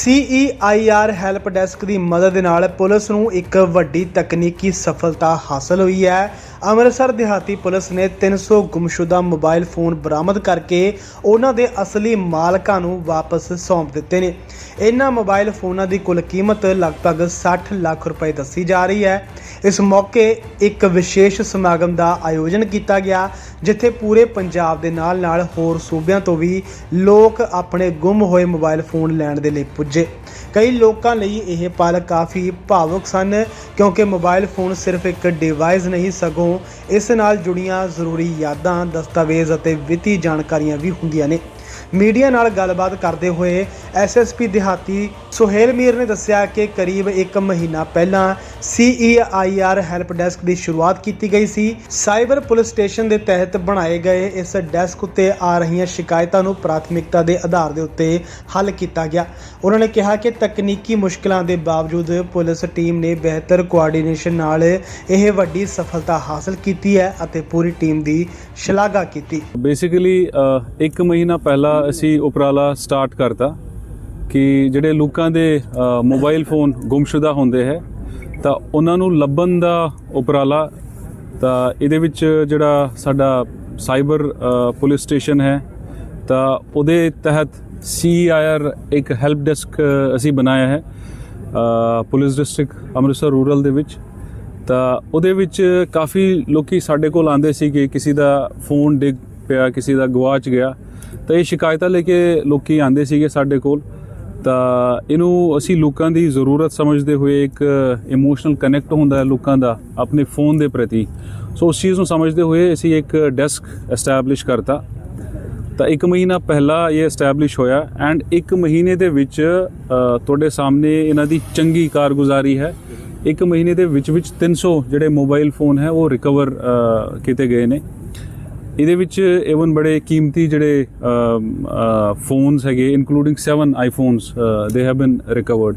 CEIR help desk ਦੀ ਮਦਦ ਨਾਲ police ਨੂੰ ਇੱਕ ਵੱਡੀ ਤਕਨੀਕੀ ਸਫਲਤਾ ਹਾਸਲ ਹੋਈ ਹੈ। ਅੰਮ੍ਰਿਤਸਰ ਦਿਹਾਤੀ ਪੁਲਿਸ ਨੇ 300 ਗੁੰਮਸ਼ੁਦਾ ਮੋਬਾਈਲ ਫੋਨ ਬਰਾਮਦ ਕਰਕੇ ਉਹਨਾਂ ਦੇ ਅਸਲੀ ਮਾਲਕਾਂ ਨੂੰ ਵਾਪਸ ਸੌਂਪ ਦਿੱਤੇ ਨੇ। ਇਹਨਾਂ ਮੋਬਾਈਲ ਫੋਨਾਂ ਦੀ ਕੁੱਲ ਕੀਮਤ ਲਗਭਗ 60 ਲੱਖ ਰੁਪਏ ਦੱਸੀ ਜਾ ਰਹੀ ਹੈ। ਇਸ ਮੌਕੇ ਇੱਕ ਵਿਸ਼ੇਸ਼ ਸਮਾਗਮ ਦਾ ਆਯੋਜਨ ਕੀਤਾ ਗਿਆ, ਜਿੱਥੇ ਪੂਰੇ ਪੰਜਾਬ ਦੇ ਨਾਲ-ਨਾਲ ਹੋਰ ਸੂਬਿਆਂ ਤੋਂ ਵੀ ਲੋਕ ਆਪਣੇ ਗੁੰਮ ਹੋਏ ਮੋਬਾਈਲ ਫੋਨ ਲੈਣ ਦੇ ਲਈ ਪੁੱਜੇ। ਕਈ ਲੋਕਾਂ ਲਈ ਇਹ ਪਲ ਕਾਫੀ ਭਾਵੁਕ ਸਨ, ਕਿਉਂਕਿ ਮੋਬਾਈਲ ਫੋਨ ਸਿਰਫ ਇੱਕ ਡਿਵਾਈਸ ਨਹੀਂ, ਸਗੋਂ ਇਸ ਨਾਲ ਜੁੜੀਆਂ ਜ਼ਰੂਰੀ ਯਾਦਾਂ, ਦਸਤਾਵੇਜ਼ ਅਤੇ ਵਿੱਤੀ ਜਾਣਕਾਰੀਆਂ ਵੀ ਹੁੰਦੀਆਂ ਨੇ। ਮੀਡੀਆ ਨਾਲ ਗੱਲਬਾਤ ਕਰਦੇ ਹੋਏ ਐਸਐਸਪੀ ਦਿਹਾਤੀ ਸੁਹੇਲ ਮੀਰ ਨੇ ਦੱਸਿਆ ਕਿ ਕਰੀਬ 1 ਮਹੀਨਾ ਪਹਿਲਾਂ CEIR ਹੈਲਪ ਡੈਸਕ ਦੀ ਸ਼ੁਰੂਆਤ ਕੀਤੀ ਗਈ ਸੀ। ਸਾਈਬਰ ਪੁਲਿਸ ਸਟੇਸ਼ਨ ਦੇ ਤਹਿਤ ਬਣਾਏ ਗਏ ਇਸ ਡੈਸਕ ਉੱਤੇ ਆ ਰਹੀਆਂ ਸ਼ਿਕਾਇਤਾਂ ਨੂੰ ਪ੍ਰਾਥਮਿਕਤਾ ਦੇ ਆਧਾਰ ਦੇ ਉੱਤੇ ਹੱਲ ਕੀਤਾ ਗਿਆ। ਉਹਨਾਂ ਨੇ ਕਿਹਾ ਕਿ ਤਕਨੀਕੀ ਮੁਸ਼ਕਲਾਂ ਦੇ ਬਾਵਜੂਦ ਪੁਲਿਸ ਟੀਮ ਨੇ ਬਿਹਤਰ ਕੋਆਰਡੀਨੇਸ਼ਨ ਨਾਲ ਇਹ ਵੱਡੀ ਸਫਲਤਾ ਹਾਸਲ ਕੀਤੀ ਹੈ ਅਤੇ ਪੂਰੀ ਟੀਮ ਦੀ ਸ਼ਲਾਘਾ ਕੀਤੀ। ਬੇਸਿਕਲੀ ਇੱਕ ਮਹੀਨਾ ਪਹਿਲਾਂ ਅਸੀਂ ਉਪਰਾਲਾ ਸਟਾਰਟ ਕਰਤਾ ਕਿ ਜਿਹੜੇ ਲੋਕਾਂ ਦੇ ਅ, ਮੋਬਾਈਲ ਫੋਨ ਗੁੰਮਸ਼ੁਦਾ ਹੁੰਦੇ ਹੈ ਤਾਂ ਉਹਨਾਂ ਨੂੰ ਲੱਭਣ ਦਾ ਉਪਰਾਲਾ, ਤਾਂ ਇਹਦੇ ਵਿੱਚ ਜਿਹੜਾ ਸਾਡਾ ਸਾਈਬਰ ਪੁਲਿਸ ਸਟੇਸ਼ਨ ਹੈ, ਤਾਂ ਉਹਦੇ ਤਹਿਤ ਸੀਆਈਆਰ ਇੱਕ ਹੈਲਪ ਡੈਸਕ ਅਸੀਂ ਬਣਾਇਆ ਹੈ ਪੁਲਿਸ ਡਿਸਟ੍ਰਿਕਟ ਅੰਮ੍ਰਿਤਸਰ ਰੂਰਲ ਦੇ ਵਿੱਚ। ਤਾਂ ਉਹਦੇ ਵਿੱਚ ਕਾਫੀ ਲੋਕੀ ਸਾਡੇ ਕੋਲ ਆਂਦੇ ਸੀ ਕਿ ਕਿਸੇ ਦਾ ਫੋਨ ਡਿੱਗ ਪਿਆ, ਕਿਸੇ ਦਾ ਗਵਾਚ ਗਿਆ। ਤਾਂ ਇਹ ਸ਼ਿਕਾਇਤਾਂ ਲੈ ਕੇ ਲੋਕੀ ਆਂਦੇ ਸੀਗੇ ਸਾਡੇ ਕੋਲ। ਤਾਂ ਇਹਨੂੰ ਅਸੀਂ ਲੋਕਾਂ ਦੀ ਜ਼ਰੂਰਤ ਸਮਝਦੇ ਹੋਏ ਇੱਕ ਇਮੋਸ਼ਨਲ ਕਨੈਕਟ ਹੁੰਦਾ ਹੈ ਲੋਕਾਂ ਦਾ ਆਪਣੇ ਫੋਨ ਦੇ ਪ੍ਰਤੀ। ਸੋ ਉਸ ਚੀਜ਼ ਨੂੰ ਸਮਝਦੇ ਹੋਏ ਅਸੀਂ ਇੱਕ ਡੈਸਕ ਐਸਟੈਬਲਿਸ਼ ਕਰਤਾ। ਤਾਂ ਇੱਕ ਮਹੀਨਾ ਪਹਿਲਾਂ ਇਹ ਐਸਟੈਬਲਿਸ਼ ਹੋਇਆ ਐਂਡ ਇੱਕ ਮਹੀਨੇ ਦੇ ਵਿੱਚ ਤੁਹਾਡੇ ਸਾਹਮਣੇ ਇਹਨਾਂ ਦੀ ਚੰਗੀ ਕਾਰਗੁਜ਼ਾਰੀ ਹੈ। ਇੱਕ ਮਹੀਨੇ ਦੇ ਵਿੱਚ ਵਿੱਚ 300 ਜਿਹੜੇ ਮੋਬਾਈਲ ਫੋਨ ਹੈ ਉਹ ਰਿਕਵਰ ਕੀਤੇ ਗਏ ਨੇ। ਇਹਦੇ ਵਿੱਚ ਇਵਨ ਬੜੇ ਕੀਮਤੀ ਜਿਹੜੇ ਫੋਨਸ ਹੈਗੇ including 7 iPhones they have been recovered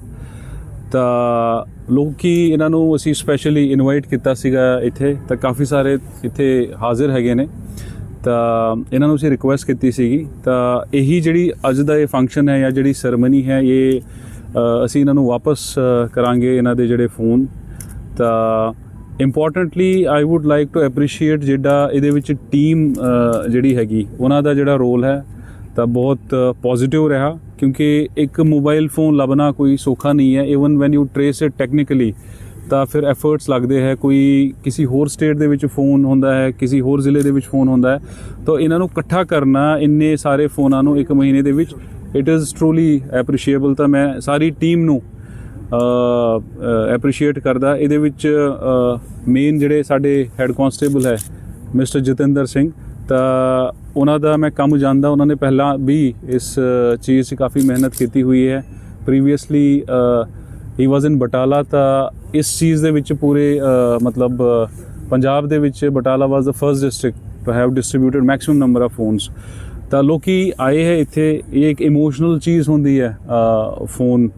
ਤਾਂ ਲੋਕੀ ਇਹਨਾਂ ਨੂੰ ਅਸੀਂ ਸਪੈਸ਼ਲੀ ਇਨਵਾਈਟ ਕੀਤਾ ਸੀਗਾ ਇੱਥੇ, ਤਾਂ ਕਾਫੀ ਸਾਰੇ ਇੱਥੇ ਹਾਜ਼ਰ ਹੈਗੇ ਨੇ। ਤਾਂ ਇਹਨਾਂ ਨੂੰ ਅਸੀਂ ਰਿਕੁਐਸਟ ਕੀਤੀ ਸੀਗੀ। ਤਾਂ ਇਹੀ ਜਿਹੜੀ ਅੱਜ ਦਾ ਇਹ ਫੰਕਸ਼ਨ ਹੈ ਜਾਂ ਜਿਹੜੀ ਸਰਮਨੀ ਹੈ, ਇਹ ਅਸੀਂ ਇਹਨਾਂ ਨੂੰ ਵਾਪਸ ਕਰਾਂਗੇ, ਇਹਨਾਂ ਦੇ ਜਿਹੜੇ ਫੋਨ ਤਾਂ importantly I would like to appreciate ਜਿਹੜਾ ਇਹਦੇ ਵਿੱਚ ਟੀਮ ਜਿਹੜੀ ਹੈਗੀ, ਉਹਨਾਂ ਦਾ ਜਿਹੜਾ ਰੋਲ ਹੈ, ਤਾਂ ਬਹੁਤ ਪੋਜ਼ਿਟਿਵ ਰਿਹਾ, ਕਿਉਂਕਿ ਇੱਕ ਮੋਬਾਈਲ ਫੋਨ ਲੱਭਣਾ ਕੋਈ ਸੌਖਾ ਨਹੀਂ ਹੈ। Even when you trace it technically ਤਾਂ ਫਿਰ ਐਫਰਟਸ ਲੱਗਦੇ ਹੈ। ਕੋਈ ਕਿਸੇ ਹੋਰ ਸਟੇਟ ਦੇ ਵਿੱਚ ਫੋਨ ਹੁੰਦਾ ਹੈ, ਕਿਸੇ ਹੋਰ ਜ਼ਿਲ੍ਹੇ ਦੇ ਵਿੱਚ ਫੋਨ ਹੁੰਦਾ ਹੈ, ਤਾਂ ਇਹਨਾਂ ਨੂੰ ਇਕੱਠਾ ਕਰਨਾ, ਇੰਨੇ ਸਾਰੇ ਫੋਨਾਂ ਨੂੰ ਇੱਕ ਮਹੀਨੇ ਦੇ ਵਿੱਚ ਇਟ ਇਜ਼ ਟਰੂਲੀ ਐਪਰੀਸ਼ੀਏਬਲ ਤਾਂ ਮੈਂ ਸਾਰੀ ਟੀਮ ਨੂੰ ਐਪਰੀਸ਼ੀਏਟ ਕਰਦਾ। ਇਹਦੇ ਵਿੱਚ ਮੇਨ ਜਿਹੜੇ ਸਾਡੇ ਹੈੱਡ ਕਾਂਸਟੇਬਲ ਹੈ ਮਿਸਟਰ ਜਤਿੰਦਰ ਸਿੰਘ, ਤਾਂ ਉਹਨਾਂ ਦਾ ਮੈਂ ਕੰਮ ਜਾਣਦਾ। ਉਹਨਾਂ ਨੇ ਪਹਿਲਾਂ ਵੀ ਇਸ ਚੀਜ਼ 'ਚ ਕਾਫੀ ਮਿਹਨਤ ਕੀਤੀ ਹੋਈ ਹੈ। ਪ੍ਰੀਵੀਅਸਲੀ ਹੀ ਵਾਸ ਇਨ ਬਟਾਲਾ, ਤਾਂ ਇਸ ਚੀਜ਼ ਦੇ ਵਿੱਚ ਪੂਰੇ ਮਤਲਬ ਪੰਜਾਬ ਦੇ ਵਿੱਚ Batala was the first district to have distributed maximum number of phones ਤਾਂ ਲੋਕੀ ਆਏ ਹੈ ਇੱਥੇ। ਇਹ ਇੱਕ ਇਮੋਸ਼ਨਲ ਚੀਜ਼ ਹੁੰਦੀ ਹੈ ਫੋਨ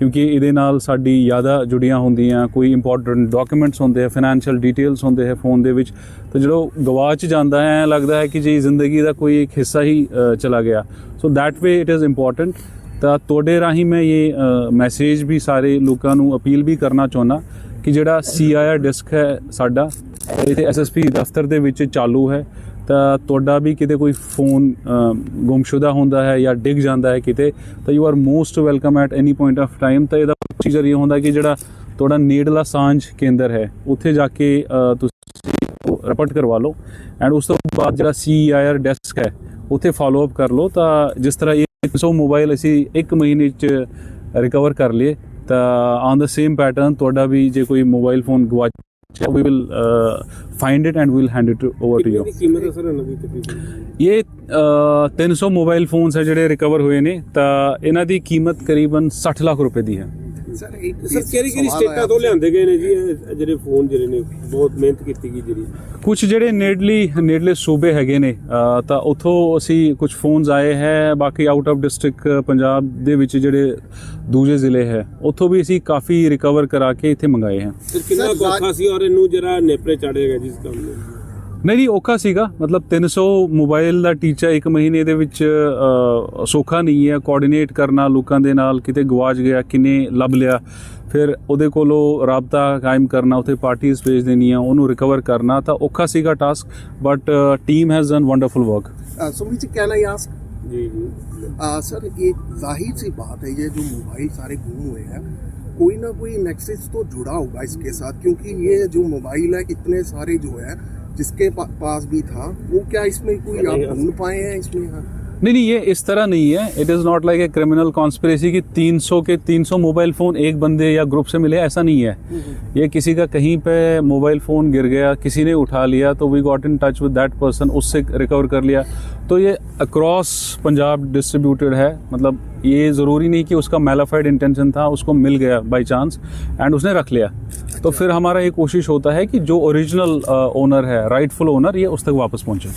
ਕਿਉਂਕਿ ਇਹਦੇ ਨਾਲ ਸਾਡੀ ਯਾਦਾਂ ਜੁੜੀਆਂ ਹੁੰਦੀਆਂ, ਕੋਈ ਇੰਪੋਰਟੈਂਟ ਡਾਕੂਮੈਂਟਸ ਹੁੰਦੇ ਆ ਫਾਈਨੈਂਸ਼ੀਅਲ ਡੀਟੇਲਸ ਹੁੰਦੇ ਹੈ ਫੋਨ ਦੇ ਵਿੱਚ, ਤਾਂ ਜਦੋਂ ਗਵਾਚ ਜਾਂਦਾ ਹੈ, ਐਂ ਲੱਗਦਾ ਹੈ ਕਿ ਜੀ ਜ਼ਿੰਦਗੀ ਦਾ ਕੋਈ ਇੱਕ ਹਿੱਸਾ ਹੀ ਚਲਾ ਗਿਆ। So that way it is important ਤਾਂ ਤੁਹਾਡੇ ਰਾਹੀਂ ਮੈਂ ਇਹ ਮੈਸੇਜ ਵੀ ਸਾਰੇ ਲੋਕਾਂ ਨੂੰ ਅਪੀਲ ਵੀ ਕਰਨਾ ਚਾਹੁੰਦਾ ਕਿ ਜਿਹੜਾ ਸੀਆਈਆਰ ਡਿਸਕ ਹੈ ਸਾਡਾ ਇੱਥੇ ਐਸਐਸਪੀ ਦਫ਼ਤਰ ਦੇ ਵਿੱਚ ਚਾਲੂ ਹੈ। ਤਾਂ ਤੁਹਾਡਾ ਵੀ ਕਿਤੇ ਕੋਈ ਫੋਨ ਗੁੰਮਸ਼ੁਦਾ ਹੁੰਦਾ ਹੈ ਜਾਂ ਡਿੱਗ ਜਾਂਦਾ ਹੈ ਕਿਤੇ, ਤਾਂ you are most welcome at any point of time ਤਾਂ ਇਹਦਾ ਪ੍ਰੋਸੀਜਰ ਇਹ ਹੁੰਦਾ ਕਿ ਜਿਹੜਾ ਤੁਹਾਡਾ ਨੇੜਲਾ ਸਾਂਝ ਕੇਂਦਰ ਹੈ, ਉੱਥੇ ਜਾ ਕੇ ਤੁਸੀਂ ਰਿਪੋਰਟ ਕਰਵਾ ਲਓ ਐਂਡ ਉਸ ਤੋਂ ਬਾਅਦ ਜਿਹੜਾ ਸੀਆਈਆਰ ਡੈਸਕ ਹੈ, ਉੱਥੇ ਫਾਲੋ ਅਪ ਕਰ ਲਓ, ਤਾਂ ਜਿਸ ਤਰ੍ਹਾਂ ਇਹ 100 ਮੋਬਾਈਲ ਅਸੀਂ ਇੱਕ ਮਹੀਨੇ ਚ ਰਿਕਵਰ ਕਰ ਲਏ ਤਾਂ ਔਨ ਦਾ ਸੇਮ ਪੈਟਰਨ ਤੁਹਾਡਾ ਵੀ ਜੇ ਕੋਈ ਮੋਬਾਈਲ ਫੋਨ ਗਵਾਚ we will uh, find it and we'll hand it over to you. ਕੀਮਤ ਹੈ ਸਰ ਇਹਨਾਂ ਦੀ ਤਕਰੀਬਨ ਇਹ ਅ, 300 ਮੋਬਾਈਲ ਫੋਨਸ ਹੈ ਜਿਹੜੇ ਰਿਕਵਰ ਹੋਏ ਨੇ ਤਾਂ ਇਹਨਾਂ ਦੀ ਕੀਮਤ ਕਰੀਬਨ 60 ਲੱਖ ਰੁਪਏ ਦੀ ਹੈ ਸਰ ਕਿਹੜੀ ਕਿਹੜੀ ਸਟੇਟਾਂ ਤੋਂ ਲਿਆਂਦੇ ਗਏ ਨੇ ਜੀ? ਇਹ ਜਿਹੜੇ ਫੋਨ ਜਿਹੜੇ ਨੇ ਬਹੁਤ ਮਿਹਨਤ ਕੀਤੀ ਗਈ ਜਿਹੜੀ। ਕੁਝ ਜਿਹੜੇ ਨੇੜਲੀ ਨੇੜਲੇ ਸੂਬੇ ਹੈਗੇ ਨੇ ਅ, ਤਾਂ ਉੱਥੋਂ ਅਸੀਂ ਕੁਝ ਫੋਨਸ ਆਏ ਹੈ ਬਾਕੀ ਆਊਟ ਆਫ ਡਿਸਟ੍ਰਿਕਟ ਪੰਜਾਬ ਦੇ ਵਿੱਚ ਜਿਹੜੇ ਦੂਜੇ ਜ਼ਿਲ੍ਹੇ ਹੈ ਉੱਥੋਂ ਵੀ ਅਸੀਂ ਕਾਫੀ ਰਿਕਵਰ ਕਰਾ ਕੇ ਇੱਥੇ ਮੰਗਾਏ ਹੈ। ਸਰ ਕਿੰਨਾ ਸਰ, ਔਖਾ ਸੀ ਔਰ ਇਹਨੂੰ ਜਰਾ ਨੇਪਰੇ ਚਾੜੇਗਾ ਜਿਸ ਕੰਮ ਨੂੰ? ਨਹੀਂ ਨਹੀਂ ਔਖਾ ਸੀਗਾ ਮਤਲਬ 300 ਮੋਬਾਈਲ ਦਾ ਟੀਚਾ ਇੱਕ ਮਹੀਨੇ ਦੇ ਵਿੱਚ ਅ, ਸੌਖਾ ਨਹੀਂ ਹੈ ਕੋਆਰਡੀਨੇਟ ਕਰਨਾ ਲੋਕਾਂ ਦੇ ਨਾਲ ਕਿਤੇ ਗਵਾਚ ਗਿਆ ਕਿਨੇ ਲੱਭ ਲਿਆ ਫਿਰ ਉਹਦੇ ਕੋਲੋਂ ਰਾਬਤਾ ਕਾਇਮ ਕਰਨਾ ਉੱਥੇ ਪਾਰਟੀਆਂ ਭੇਜ ਦੇਣੀਆਂ ਉਹਨੂੰ ਰਿਕਵਰ ਕਰਨਾ ਤਾਂ ਔਖਾ ਸੀਗਾ task but team has done wonderful work Uh, Sumit ji, can I ask? ਜੀ ਜੀ Uh, सर ये जाहिर सी बात है ये जो मोबाइल सारे गुम हुए हैं कोई ना कोई नेक्सस तो जुड़ा होगा इसके साथ क्योंकि ये जो मोबाइल है इतने सारे जो है जिसके पा, पास भी था वो क्या इसमें कोई आप ढूंढ पाए हैं इसमें हाँ? नहीं नहीं ये इस तरह नहीं है। It is not like a criminal conspiracy कि 300 के 300 मोबाइल फ़ोन एक बंदे या ग्रुप से मिले ऐसा नहीं है। ये किसी का कहीं पे मोबाइल फ़ोन गिर गया किसी ने उठा लिया तो we got in touch with that person उससे रिकवर कर लिया। तो ये अक्रॉस पंजाब डिस्ट्रीब्यूटेड है। मतलब ये ज़रूरी नहीं कि उसका मेलाफाइड इंटेंशन था उसको मिल गया बाई चांस एंड उसने रख लिया। तो फिर हमारा ये कोशिश होता है कि जो ओरिजिनल ओनर है राइटफुल ओनर ये उस तक वापस पहुँचे।